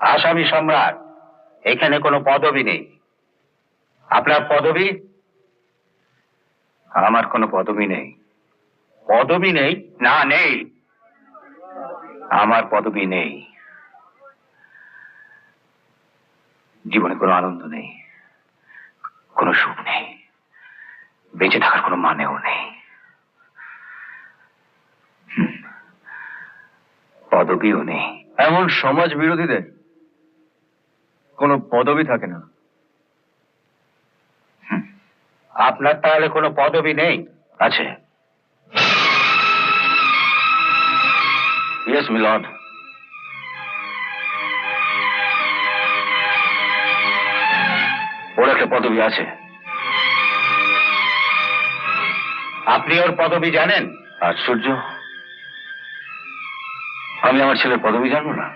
আসামি সম্রাট, এখানে কোনো পদবি নেই। আপনার পদবি? আমার কোনো পদবি নেই। পদবি নেই? না, নেই। আমার পদবি নেই। জীবনে কোনো আনন্দ নেই, কোনো সুখ নেই, বেঁচে থাকার কোনো মানেও নেই। পদবিও নেই। এমন সমাজ বিরোধীদের কোনো পদবি থাকে না। আপনার তাহলে কোনো পদবি নেই? আছে। ইয়েস মিলর্ড ওর একটা পদবি আছে। আপনি ওর পদবি জানেন? আশ্চর্য। আমি আমার ছেলের পদবি জানব না?